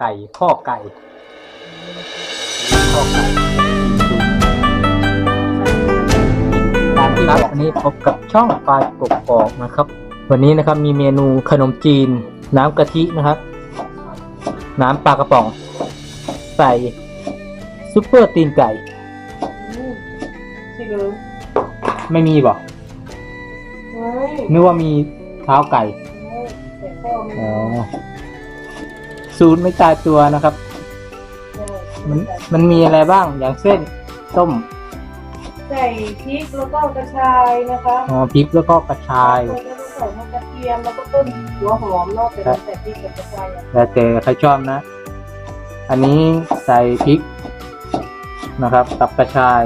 ไก่ข้อไก่ข้อไก่ตามที่ครับวันนี้พบกับช่องปลายกบกอกนะครับ วันนี้นะครับมีเมนูขนมจีน น้ำกะทินะครับ น้ำปลากระป๋อง ใส่ซุปเปอร์ตีนไก่ใช่เลยไม่มีบอกไม่นึกว่ามีเท้าไก่แต่พ่อไม่อ๋ อสูตรไม่ตายตัวนะครับ มันมันมีอะไรบ้างอย่างเช่นต้มใส่พริกแล้วก็กระชายนะคะอ๋อพริกแล้วก็กระชายแล้วก็ใส่มะกระเทียมแล้วก็ต้นหัวหอมเนอกจากนั้นใส่พริกกับกระชายอะแล้วแต่ใครชอบนะ อันนี้ใส่พริกนะครับกับกระชาย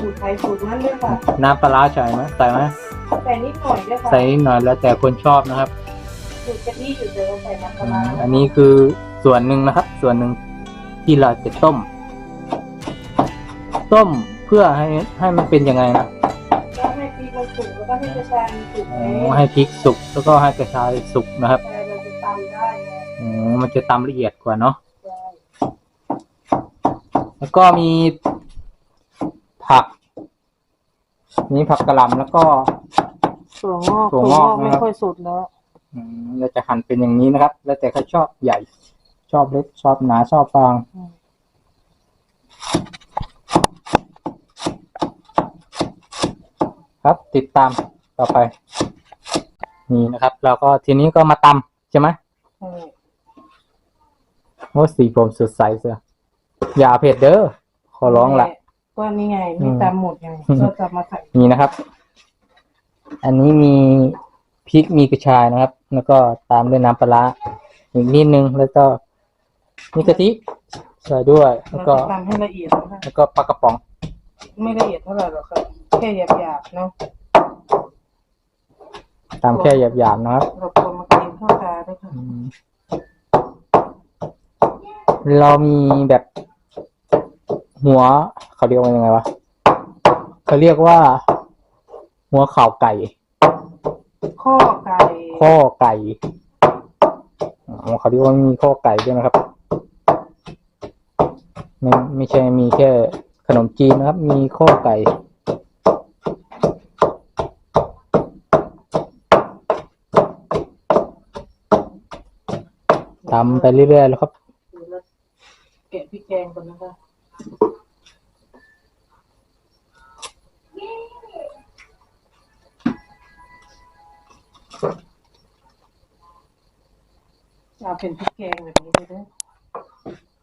สูตรไทยสูตรนั้นด้วยค่ะน้ำปลาร้าใส่ไหมใส่ไหมใส่นิดหน่อยด้วยค่ะใส่นิดหน่อยแล้วแต่คนชอบนะครับ สูตรกะทิอยู่เดิมใส่น้ำปอืลาร้ามอันนี้คือส่วนหนึ่งนะครับ ส่วนหนึ่งที่เราจะต้ม ต้มเพื่อให้ให้มันเป็นยังไงนะก็ให้พริกมันสุกแล้วก็ให้กระชายมันสุกอ๋ไงอให้พริกสุกแล้วก็ให้กระชายสุกนะครับกระชายเราจะตำได้ไงอ๋อมันจะตำละเอียดกว่าเนาะใช่แล้วก็มีผักมีผักกระหล่ำแล้วก็ถั่วงอกถั่วงอกไม่นะครับค่อยสุดแล้วอืม เราจะหั่นเป็นอย่างนี้นะครับ แล้วแต่ใครชอบใหญ่ ชอบเล็กชอบหนาชอบฟางอืมครับติดตามต่อไป นี่นะครับ เราก็ทีนี้ก็มาตำใช่ไหมใช่โอ้สีผมสดใสเสียอย่าเผ็ดเด้อขอร้องละก็นี่ไง มีอืมตามหมดไงอืมก็จะมาใส่นี่นะครับ อันนี้มี พริกมีกระชายนะครับ แล้วก็ตามด้วยน้ำปลาร้าอีกนิดนึงแล้วก็มีกะทิใส่ด้วย แล้วเราก็จะตำให้ละเอียดนะคะแล้วก็ปลากระป๋อง ไม่ละเอียดเท่าไหร่หรอกครับแค่หยาบๆเนาะตามแค่หยาบๆนะครับเราควรมากินข้าวตาด้วยค่ะอืมเรามีแบบ หัวเขาเรียกว่ายังไงวะเขาเรียกว่า หัวเข่าไก่ ข้อไก่ข้อไก่อ๋อเขาเรียกว่ามีข้อไก่ด้วยนะครับ ไม่ไม่ใช่มีแค่ขนมจีนนะครับ มีข้อไก่ตำไปเรื่อยๆแล้วครับดูแล้วแกะพริกแกงก่อนนะคะ เอาเป็นพริกแกงแบบนี้เลยนะ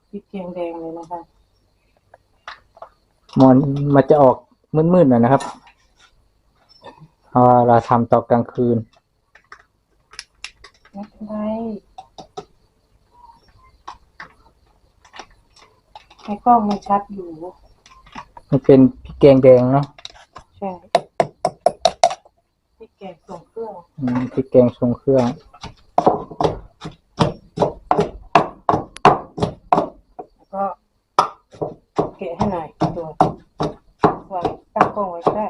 พริกแกงแดงเลยนะคะมันมันจะออกมืดๆหน่อยนะครับเพราะว่าเราทำตอนกลางคืนไม่เป็นไรให้กล้องมันชัดอยู่ มันเป็นพริกแกงแดงเนาะใช่พริกแกงส่งเครื่องอืมพริกแกงทรงเครื่อง แล้วก็แกะให้หน่อยตัววางตั้งกล้องไว้ก็ได้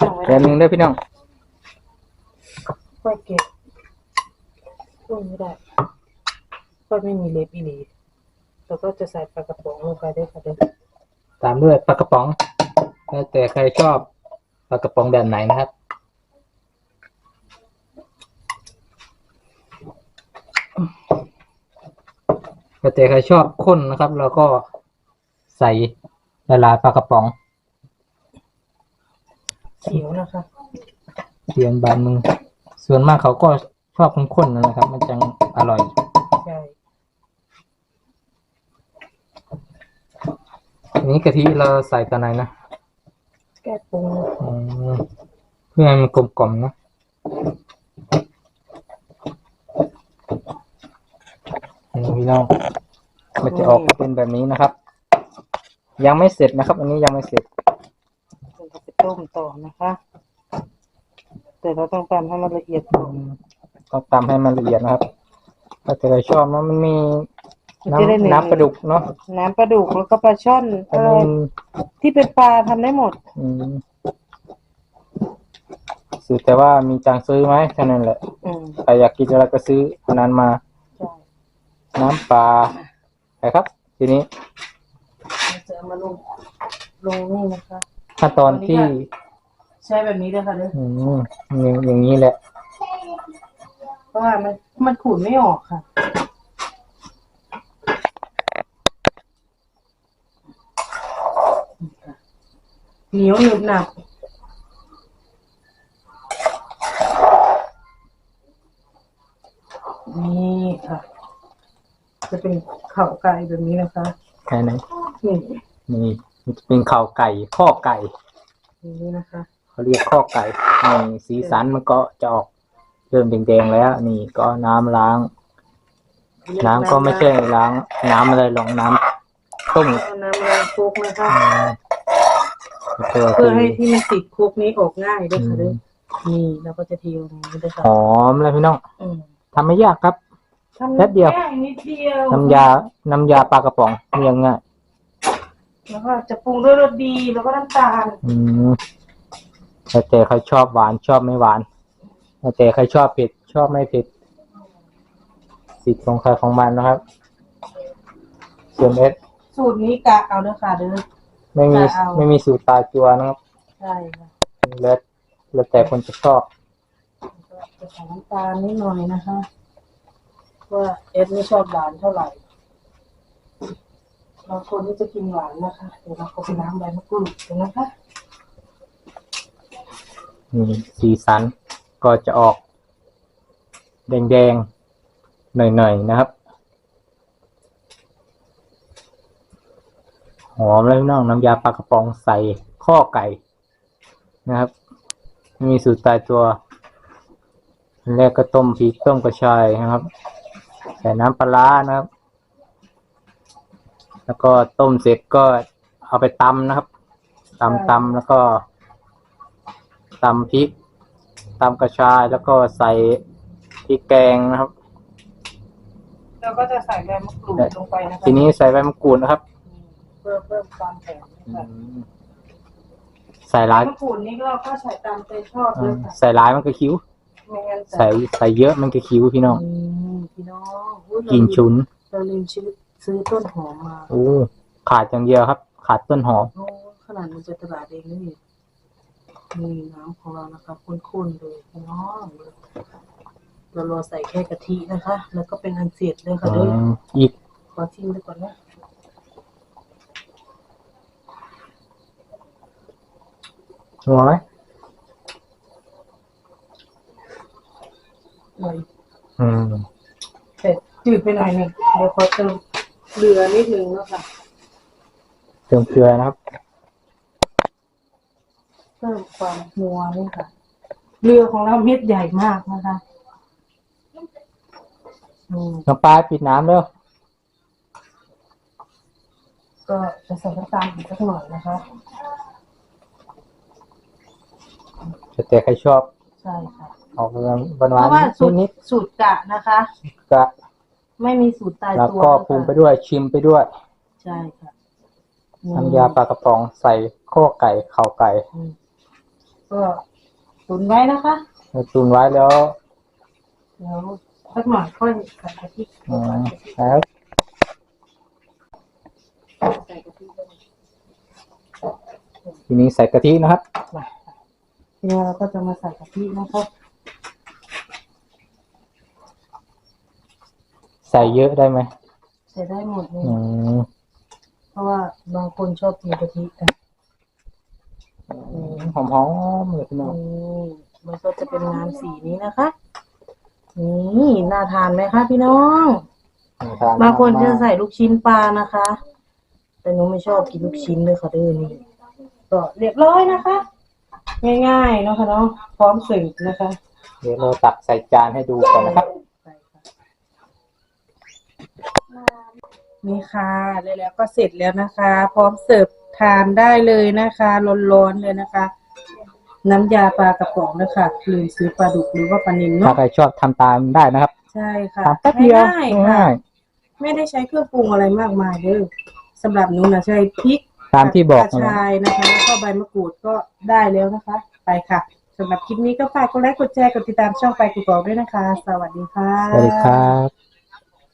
ตั้งไว้ แกงหนึ่งได้อพี่น้องค่อยเก็บลงไม่ได้ก็ไม่มีเล็บอีหลีแล้วก็จะใส่ปลากระป๋องลงไปด้วยค่ะเด้อตามด้วยปลากระป๋องแล้วแต่ใครชอบปลากระป๋องแบบไหนนะครับ แล้วแต่ใครชอบข้นนะครับเราก็ใส่ละลายปลากระป๋องเขียวนะคะเตรียมบานมือส่วนมากเขาก็ชอบข้นๆนะครับ มันจังอร่อย ใช่อันนี้กะทิเราใส่ตอนไหนนะแก้ปรุงอืมเพื่อให้มันกลมกล่อมนะนี่พี่น้องมันจะออกเป็นแบบนี้นะครับ ยังไม่เสร็จนะครับ อันนี้ยังไม่เสร็จเราจะไป ต้มต่อนะคะ แต่เราต้องตำให้มันละเอียดอืมต้องตำให้มันละเอียดนะครับถ้าแต่เราชอบนะมันมีมันจะได้น้ำน้ำปลาดุกเนาะน้ำปลาดุกแล้วก็ปลาช่อนอัอะนไรนี้ที่เป็นปลาทำได้หมดอืมสุดแต่ว่ามีตังค์ซื้อไหมแค่นั้นแหละอืมใครอยากกินอะไรก็ซื้ออันนั้นมาใช่น้ำปลาไปครับ ทีนี้เราจะเอามาลงลงนี่นะคะ ขั้นตอนที่ใช้แบบนี้เลยค่ะเลยอืมอย่างอย่างนี้แหละ เพราะว่ามันมันขูดไม่ออกค่ะ เหนียวหนึบหนับนี่ค่ะ จะเป็นเข่าไก่แบบนี้นะคะแค่ไหนนี่นี่ มันจะเป็นข่าวไก่ข้อไก่นี่นะคะ เขาเรียกข้อไก่นี่สีสันมันก็จะออกเริ่มแดงๆแล้ว นี่ก็น้ำล้าง น้ำก็ไม่ใช่ล้าง น้ำอะไรหรอกน้ำต้มเอาน้ำล้างคุกนะคะอืมแล้วก็เพื่อคือให้ที่มันติดคุกนี้ออกง่ายด้วยค่ะด้วยนี่เราก็จะทีลงนี้ด้วยค่ะหอมเลยพี่น้องอืมทำไม่ยากครับ ทำแป๊บเดียว ง่ายนิดเดียวน้ำยา น้ำยาปลากระป๋องเรียงง่าย แล้วก็จะปรุงด้วยรสดีแล้วก็น้ำตาลอืมแล้วแต่ใครชอบหวานชอบไม่หวานแล้วแต่ใครชอบเผ็ดชอบไม่เผ็ดสิทธิ์ของใครของมันนะครับ ส่วนเอสสูตรนี้กะเอาเด้อค่ะเด้อ ไม่มีจะเอา ไม่มีสูตรตายตัวนะครับใช่ค่ะแล้วแล้วแต่คนจะชอบก็จะใส่น้ำตาลนิดหน่อยนะคะว่าเอสไม่ชอบหวานเท่าไหร่ บางคนที่จะกินหวานนะคะเดี๋ยวเราก็ไปน้ำใบมะกรูดนนะคะนี่สีสันก็จะออก แดงๆ หน่อยๆ นะครับ หอมแล้วพี่น้องน้ำยาปลากระป๋องใส่ข้อไก่นะครับ มีสูตรตายตัวอันแรกก็ต้มพริกต้มกระชายนะครับ ใส่น้ำปลาร้านะครับ แล้วก็ต้มเสร็จก็เอาไปตำนะครับตำตำแล้วก็ตำพริกตำกระชายแล้วก็ใส่พริกแกงนะครับ เราก็จะใส่ใบมะกรูดลงไปนะคะทีนี้ใส่ใบมะกรูดนะครับ เพิ่มเพิ่มความแข็งนะคะใส่ร้ายมะกรูดนี้เราก็ใส่ตามใจชอบเลยค่ะใส่ร้ายมันก็คิ้ว ไม่งั้นใส่ใส่เยอะมันก็คิ้วพี่น้องอืมพี่น้องอุ๊ยกินชุน เราลืมชื่อ ซื้อต้นหอมมาโอ้ขาดอย่างเดียวครับ ขาดต้นหอมโอ้ขนาดมันจะตลาดเองนี่นี่น้ำของเรานะคะข้นๆเลยพี่น้องเรารอใส่แค่กะทินะคะ แล้วก็เป็นอันเสร็จเลยค่ะอืเด้อมอีกขอชิมดูก่อนนะหัวไหมหน่อยอืมเสร็จจืดไปหน่อยหนึ่งเดี๋ยวขอเติม เกลือนิดนึงนะคะเติมเกลือนะครับเพิ่มความนัวนี่ค่ะเรือของเราเม็ดใหญ่มากนะคะอืมน้ำปลาปิดน้ำแล้วก็จะใส่น้ำตาลอีกสักหน่อยนะคะแต่แต่ใครชอบใช่ค่ะ ออกหวานหเพราะวานว่าสูตรนิดสูตรกะนะคะ ๆก็ ไม่มีสูตรตายแล้วตัวก็นะคะปรุงไปด้วยชิมไปด้วย ใช่ค่ะน้ำยาปลากระป๋องใส่ข้อไก่เข่าไก่อืมก็ตุนไว้นะคะแล้วตุนไว้แล้วเดี๋ยวสักหน่อยค่อยใส่กะทิอืมแล้วใส่กะทิลงทีนี้ใส่กะทินะครับมาทีนี้เราก็จะมาใส่กะทินะคะใส่เยอะได้ไหมใส่ได้หมดเลยอืมเพราะว่าบางคนชอบกินกะทิกันหอมหอมๆเลยพี่น้องนี่มันก็จะเป็นน้ำสีนี้นะคะ นี่น่าทานไหมคะพี่น้อง บางคนจะใส่ลูกชิ้นปลานะคะ แต่หนูไม่ชอบกินลูกชิ้นเลยค่ะเด้อนี่ก็เรียบร้อยนะคะ ง่ายๆเนาะค่ะเนาะพร้อมเสิร์ฟนะคะ เดี๋ยวเราตักใส่จานให้ดูก่อนนะครับ ไปค่ะ นี่ค่ะเลยแล้วก็เสร็จแล้วนะคะ พร้อมเสิร์ฟทานได้เลยนะคะร้อนๆเลยนะคะ น้ำยาปลากระป๋องนะคะลืมซื้อปลาดุกหรือว่าปลานิลถ้าเนาะใครชอบทำตามได้นะครับใช่ค่ะทำแป๊บเดียวง่ายๆค่ะ ง่ายไม่ได้ใช้เครื่องปรุงอะไรมากมายเด้อสำหรับหนูนะใช้พริกตามที่บอกกระนะ ชายนะคะแล้วก็ใบมะกรูดก็ได้แล้วนะคะ ไปค่ะสำหรับคลิปนี้ก็ฝากกดไลค์กดแชร์กดติดตามช่องไปกูบอกด้วยนะคะ สวัสดีค่ะ สวัสดีครับ